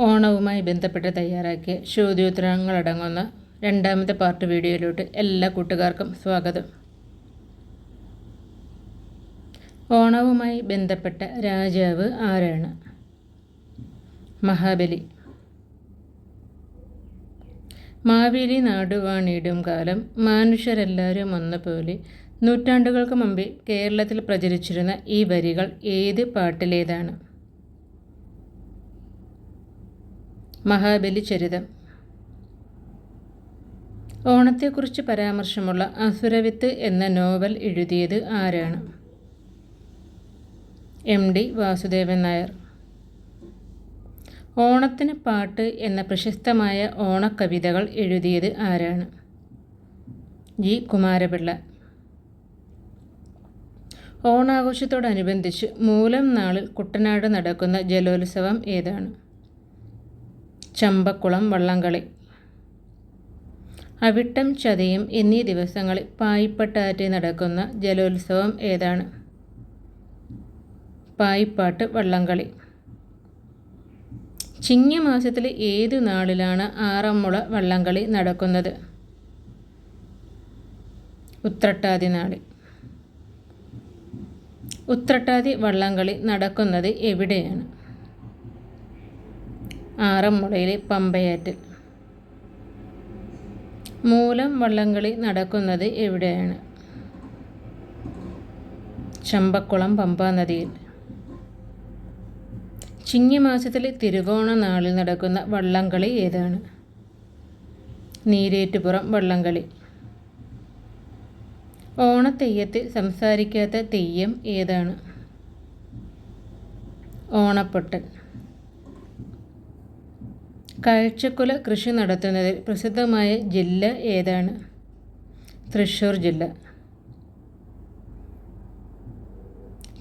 ഓണവുമായി ബന്ധപ്പെട്ട് തയ്യാറാക്കിയ ചോദ്യോത്തരങ്ങളടങ്ങുന്ന രണ്ടാമത്തെ പാർട്ട് വീഡിയോയിലോട്ട് എല്ലാ കൂട്ടുകാർക്കും സ്വാഗതം. ഓണവുമായി ബന്ധപ്പെട്ട രാജാവ് ആരാണ്? മഹാബലി. മാവേലി നാടുവാണിയിടും കാലം മനുഷ്യരെല്ലാവരും ഒന്നപോലെ നൂറ്റാണ്ടുകൾക്ക് മുമ്പേ കേരളത്തിൽ പ്രചരിച്ചിരുന്ന ഈ വരികൾ ഏത് പാട്ടിലേതാണ്? മഹാബലി ചരിതം ഓണത്തെക്കുറിച്ച് പരാമർശമുള്ള അസുരവിത്ത് എന്ന നോവൽ എഴുതിയത് ആരാണ്? എം. ഡി. വാസുദേവൻ നായർ. ഓണത്തിന് പാട്ട് എന്ന പ്രശസ്തമായ ഓണക്കവിതകൾ എഴുതിയത് ആരാണ്? ജി. കുമാരപിള്ള. ഓണാഘോഷത്തോടനുബന്ധിച്ച് മൂലം നാളിൽ കുട്ടനാട് നടക്കുന്ന ജലോത്സവം ഏതാണ്? ചമ്പക്കുളം വള്ളംകളി. അവിട്ടം ചതയും എന്നീ ദിവസങ്ങളിൽ പായിപ്പട്ടാറ്റി നടക്കുന്ന ജലോത്സവം ഏതാണ്? പായിപ്പാട്ട് വള്ളംകളി. ചിങ്ങമാസത്തിലെ ഏതു നാളിലാണ് ആറന്മുള വള്ളംകളി നടക്കുന്നത്? ഉത്രട്ടാതി നാളിൽ ഉത്രട്ടാതി വള്ളംകളി നടക്കുന്നത് എവിടെയാണ്? ആറന്മുളയിലെ പമ്പയാറ്റിൽ. മൂലം വള്ളംകളി നടക്കുന്നത് എവിടെയാണ്? ചമ്പക്കുളം പമ്പാ നദിയിൽ. ചിങ്ങമാസത്തിലെ തിരുവോണ നാളിൽ നടക്കുന്ന വള്ളംകളി ഏതാണ്? നീരേറ്റുപുറം വള്ളംകളി. ഓണത്തെയ്യത്തിൽ സംസാരിക്കാത്ത തെയ്യം ഏതാണ്? ഓണപ്പൊട്ടൻ. കാഴ്ചക്കുല കൃഷി നടത്തുന്നതിൽ പ്രസിദ്ധമായ ജില്ല ഏതാണ്? തൃശ്ശൂർ ജില്ല.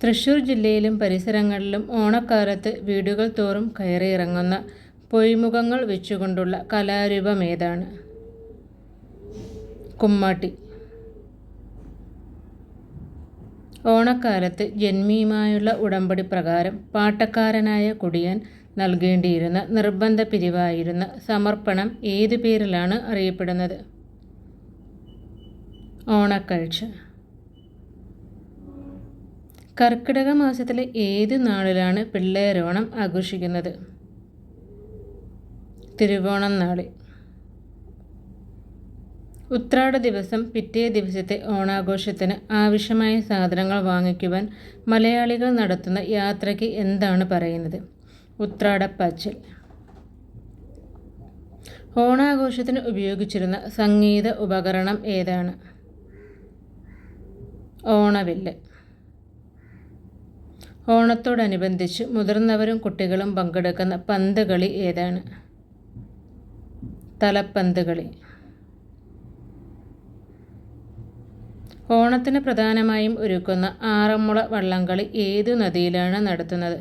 തൃശ്ശൂർ ജില്ലയിലും പരിസരങ്ങളിലും ഓണക്കാലത്ത് വീടുകൾ തോറും കയറിയിറങ്ങുന്ന പൊയ്മുഖങ്ങൾ വെച്ചുകൊണ്ടുള്ള കലാരൂപം ഏതാണ്? കുമ്മാട്ടി. ഓണക്കാലത്ത് ജന്മിയുമായുള്ള ഉടമ്പടി പ്രകാരം പാട്ടക്കാരനായ കുടിയൻ നൽകേണ്ടിയിരുന്ന നിർബന്ധ പിരിവായിരുന്ന സമർപ്പണം ഏതു പേരിലാണ് അറിയപ്പെടുന്നത്? ഓണക്കാഴ്ച കർക്കിടക മാസത്തിലെ ഏത് നാളിലാണ് പിള്ളേരോണം ആഘോഷിക്കുന്നത്? തിരുവോണം നാളിൽ. ഉത്രാട ദിവസം പിറ്റേ ദിവസത്തെ ഓണാഘോഷത്തിന് ആവശ്യമായ സാധനങ്ങൾ വാങ്ങിക്കുവാൻ മലയാളികൾ നടത്തുന്ന യാത്രയ്ക്ക് എന്താണ് പറയുന്നത്? ഉത്രാടപ്പാച്ചൽ. ഓണാഘോഷത്തിന് ഉപയോഗിച്ചിരുന്ന സംഗീത ഉപകരണം ഏതാണ്? ഓണവില്ല്. ഓണത്തോടനുബന്ധിച്ച് മുതിർന്നവരും കുട്ടികളും പങ്കെടുക്കുന്ന പന്ത് കളി ഏതാണ്? തലപ്പന്ത് കളി ഓണത്തിന് പ്രധാനമായും ഒരുക്കുന്ന ആറന്മുള വള്ളംകളി ഏതു നദിയിലാണ് നടത്തുന്നത്?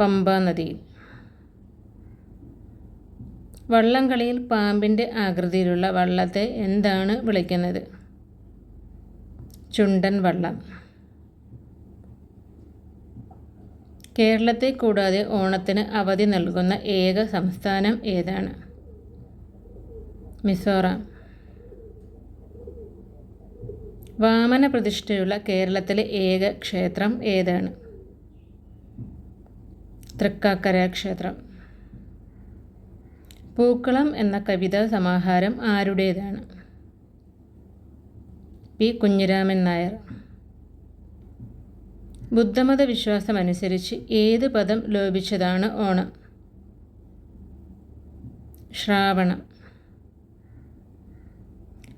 പമ്പാ നദിയിൽ വള്ളംകളിയിൽ പാമ്പിന്റെ ആകൃതിയിലുള്ള വള്ളത്തെ എന്താണ് വിളിക്കുന്നത്? ചുണ്ടൻ വള്ളം. കേരളത്തെ കൂടാതെ ഓണത്തിന് അവധി നൽകുന്ന ഏക സംസ്ഥാനം ഏതാണ്? മിസോറാം. വാമന പ്രതിഷ്ഠയുള്ള കേരളത്തിലെ ഏക ക്ഷേത്രം ഏതാണ്? തൃക്കാക്കര ക്ഷേത്രം. പൂക്കളം എന്ന കവിതാ സമാഹാരം ആരുടേതാണ്? പി. കുഞ്ഞിരാമൻ നായർ. ബുദ്ധമത വിശ്വാസമനുസരിച്ച് ഏത് പദം ലോപിച്ചതാണ് ഓണം? ശ്രാവണം.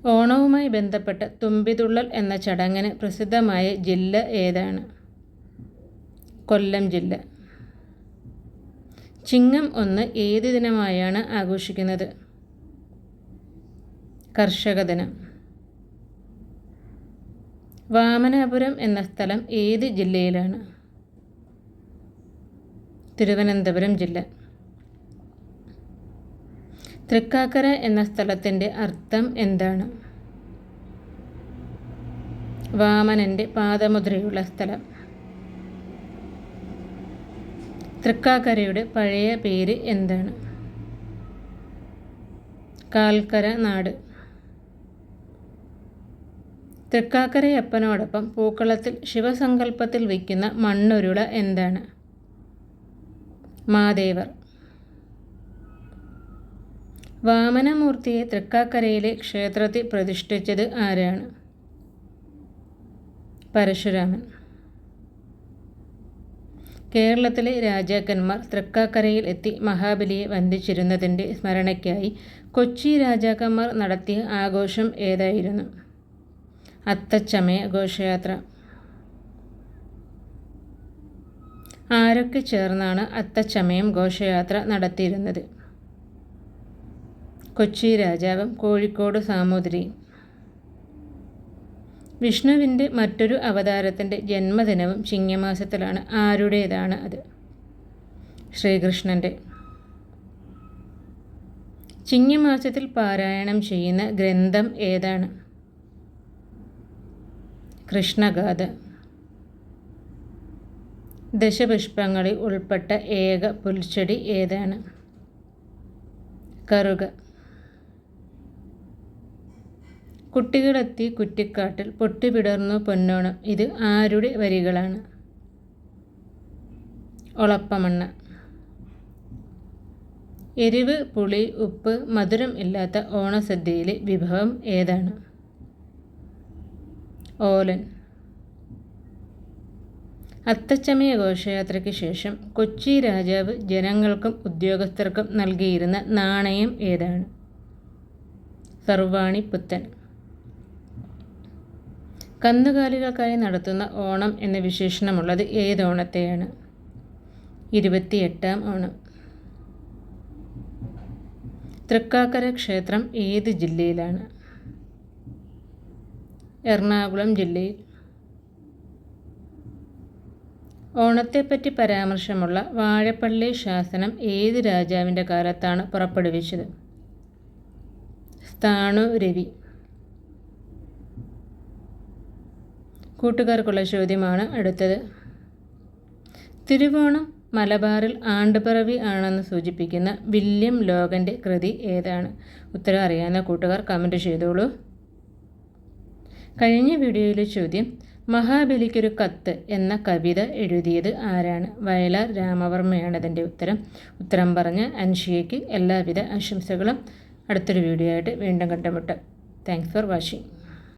ഓണവുമായി ബന്ധപ്പെട്ട തുമ്പിതുള്ളൽ എന്ന ചടങ്ങിന് പ്രസിദ്ധമായ ജില്ല ഏതാണ്? കൊല്ലം ജില്ല. ചിങ്ങം ഒന്ന് ഏത് ദിനമായാണ് ആഘോഷിക്കുന്നത്? കർഷക ദിനം വാമനാപുരം എന്ന സ്ഥലം ഏത് ജില്ലയിലാണ്? തിരുവനന്തപുരം ജില്ല. തൃക്കാക്കര എന്ന സ്ഥലത്തിന്റെ അർത്ഥം എന്താണ്? വാമനന്റെ പാദമുദ്രയുള്ള സ്ഥലം. തൃക്കാക്കരയുടെ പഴയ പേര് എന്താണ്? കാൽക്കര നാട്. തൃക്കാക്കരയപ്പനോടൊപ്പം പൂക്കളത്തിൽ ശിവസങ്കല്പത്തിൽ വയ്ക്കുന്ന മണ്ണുരുള എന്താണ്? മാദേവർ. വാമനമൂർത്തിയെ തൃക്കാക്കരയിലെ ക്ഷേത്രത്തിൽ പ്രതിഷ്ഠിച്ചത് ആരാണ്? പരശുരാമൻ. കേരളത്തിലെ രാജാക്കന്മാർ തൃക്കാക്കരയിൽ എത്തി മഹാബലിയെ വന്ദിച്ചിരുന്നതിന്റെ സ്മരണയ്ക്കായി കൊച്ചി രാജാക്കന്മാർ നടത്തിയ ആഘോഷം ഏതായിരുന്നു? അത്തച്ചമയ ഘോഷയാത്ര. ആരൊക്കെ ചേർന്നാണ് അത്തച്ചമയം ഘോഷയാത്ര നടത്തിയിരുന്നത്? കൊച്ചി രാജാവും കോഴിക്കോട് സാമൂതിരിയും. വിഷ്ണുവിന്റെ മറ്റൊരു അവതാരത്തിന്റെ ജന്മദിനവും ചിങ്ങമാസത്തിലാണ്. ആരുടേതാണ് അത്? ശ്രീകൃഷ്ണന്റെ ചിങ്ങമാസത്തിൽ പാരായണം ചെയ്യുന്ന ഗ്രന്ഥം ഏതാണ്? കൃഷ്ണഗാഥ. ദശപുഷ്പങ്ങളിൽ ഉൾപ്പെട്ട ഏക പുൽച്ചെടി ഏതാണ്? കറുക. കുട്ടികളെത്തി കുറ്റിക്കാട്ടിൽ പൊട്ടിപിടർന്നു പൊന്നോണം. ഇത് ആരുടെ വരികളാണ്? ഒളപ്പമണ്ണ എരിവ് പുളി ഉപ്പ് മധുരം ഇല്ലാത്ത ഓണസദ്യയിലെ വിഭവം ഏതാണ്? ഓലൻ. അത്തച്ചമയ ഘോഷയാത്രയ്ക്ക് ശേഷം കൊച്ചി രാജാവ് ജനങ്ങൾക്കും ഉദ്യോഗസ്ഥർക്കും നൽകിയിരുന്ന നാണയം ഏതാണ്? സർവാണി പുത്തൻ. കന്നുകാലികൾക്കായി നടത്തുന്ന ഓണം എന്ന വിശേഷണമുള്ളത് ഏത് ഓണത്തെയാണ്? ഇരുപത്തിയെട്ടാം ഓണം. തൃക്കാക്കര ക്ഷേത്രം ഏത് ജില്ലയിലാണ്? എറണാകുളം ജില്ലയിൽ. ഓണത്തെപ്പറ്റി പരാമർശമുള്ള വാഴപ്പള്ളി ശാസനം ഏത് രാജാവിന്റെ കാലത്താണ് പുറപ്പെടുവിച്ചത്? സ്ഥാണു രവി. കൂട്ടുകാർക്കുള്ള ചോദ്യമാണ് അടുത്തത്. തിരുവോണം മലബാറിൽ ആണ്ടുപിറവി ആണെന്ന് സൂചിപ്പിക്കുന്ന വില്യം ലോകന്റെ കൃതി ഏതാണ്? ഉത്തരം അറിയാവുന്ന കൂട്ടുകാർ കമന്റ് ചെയ്തോളൂ. കഴിഞ്ഞ വീഡിയോയിലെ ചോദ്യം മഹാബലിക്കൊരു കത്ത് എന്ന കവിത എഴുതിയത് ആരാണ്? വയലാർ രാമവർമ്മയാണ് അതിന്റെ ഉത്തരം. ഉത്തരം പറഞ്ഞ അൻഷിയയ്ക്ക് എല്ലാവിധ ആശംസകളും. അടുത്തൊരു വീഡിയോ ആയിട്ട് വീണ്ടും കണ്ടുമുട്ടാം. Thanks for watching